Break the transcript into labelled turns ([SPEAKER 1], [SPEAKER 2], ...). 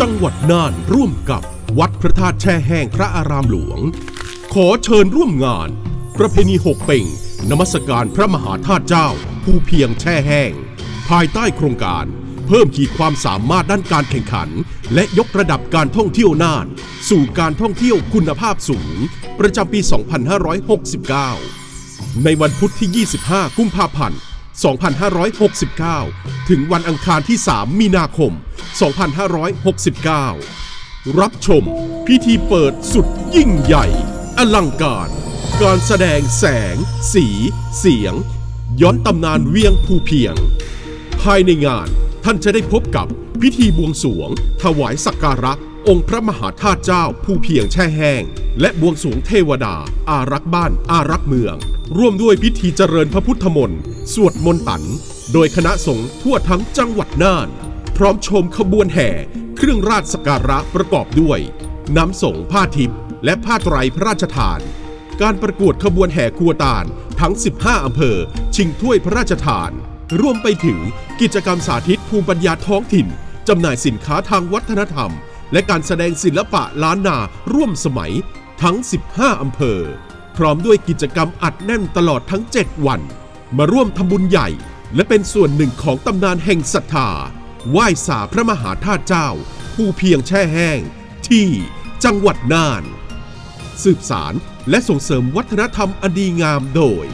[SPEAKER 1] จังหวัดน่านร่วมกับวัดพระธาตุแช่แห้งพระอารามหลวง ขอเชิญร่วมงาน ประเพณีหกเป่งนมัสการพระมหาธาตุเจ้า ผู้เพียงแช่แห้ง ภายใต้โครงการ เพิ่มขีดความสามารถด้านการแข่งขัน และยกระดับการท่องเที่ยวน่าน สู่การท่องเที่ยวคุณภาพสูง ประจำปี 2569 ในวันพุธที่ 25 กุมภาพันธ์ 2569 ถึงวันอังคารที่ 3 มีนาคม 2569 รับชมพิธีเปิดสุดยิ่งใหญ่ อลังการ การแสดงแสง สี เสียง ย้อนตำนานเวียงภูเพียง ภายในงานท่านจะได้พบกับพิธีบวงสรวง ถวายสักการะ องค์พระมหาธาตุเจ้าผู้เพียงแช่แห้ง และบวงสรวงเทวดา อารักษ์บ้านอารักษ์เมือง ร่วมด้วยพิธีเจริญพระพุทธมนต์สวดมนต์ตัน โดยคณะสงฆ์ทั่วทั้งจังหวัดน่าน พร้อมชมขบวนแห่ เครื่องราชสักการะประกอบด้วย น้ำสงผ้าทิพย์และผ้าไตรพระราชทาน การประกวดขบวนแห่ครัวตาลทั้ง 15 อำเภอ ชิงถ้วยพระราชทานรวมไปถึงกิจกรรมสาธิตภูมิปัญญาท้องถิ่นจำหน่ายสินค้าทางวัฒนธรรม และการแสดงศิลปะล้านนาร่วมสมัย ทั้ง 15 อำเภอ พร้อมด้วยกิจกรรมอัดแน่นตลอดทั้ง 7 วัน มาร่วมทำบุญใหญ่ และเป็นส่วนหนึ่งของตำนานแห่งศรัทธาไหว้สาพระมหาธาตุเจ้า ผู้เพียงแช่แห้ง ที่จังหวัดน่าน สืบสารและส่งเสริมวัฒนธรรมอันดีงามโดย